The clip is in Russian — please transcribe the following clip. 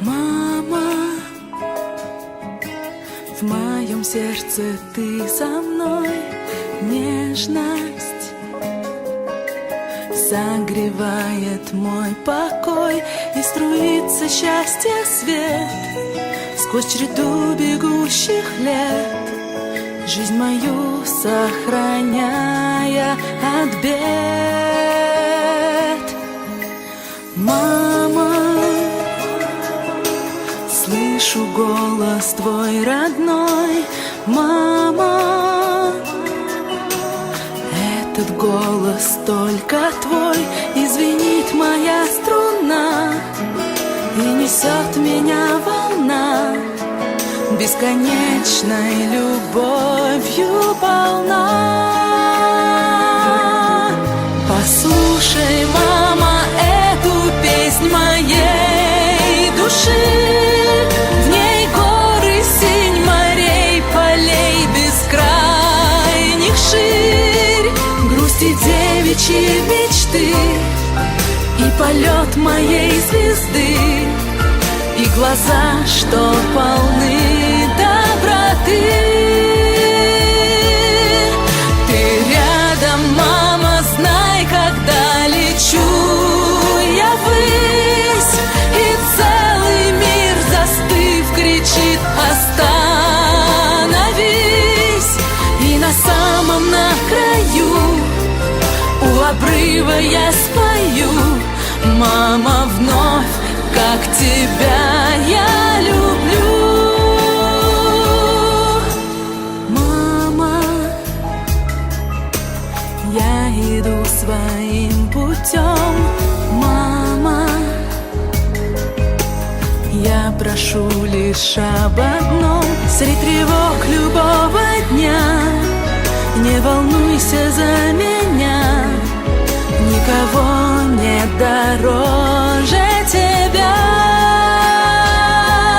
Мама, в моем сердце ты со мной. Нежность Согревает мой покой и струится счастье свет. Сквозь череду бегущих лет Жизнь мою сохраняя от бед. Мама слышу голос твой родной Мама, этот голос только твой Извинит моя струна. И несет меня волна Бесконечной любовью полна девичьи мечты И полет моей звезды. И глаза, что полны доброты. Ты рядом, мама, знай, когда лечу я ввысь. И целый мир, застыв, кричит Остановись! И на самом на краю обрыва я спою. Мама, вновь, как тебя я люблю. Мама, я иду своим путем, мама. Я прошу лишь об одном. Среди тревог любого дня Не волнуйся за меня кого не дорог.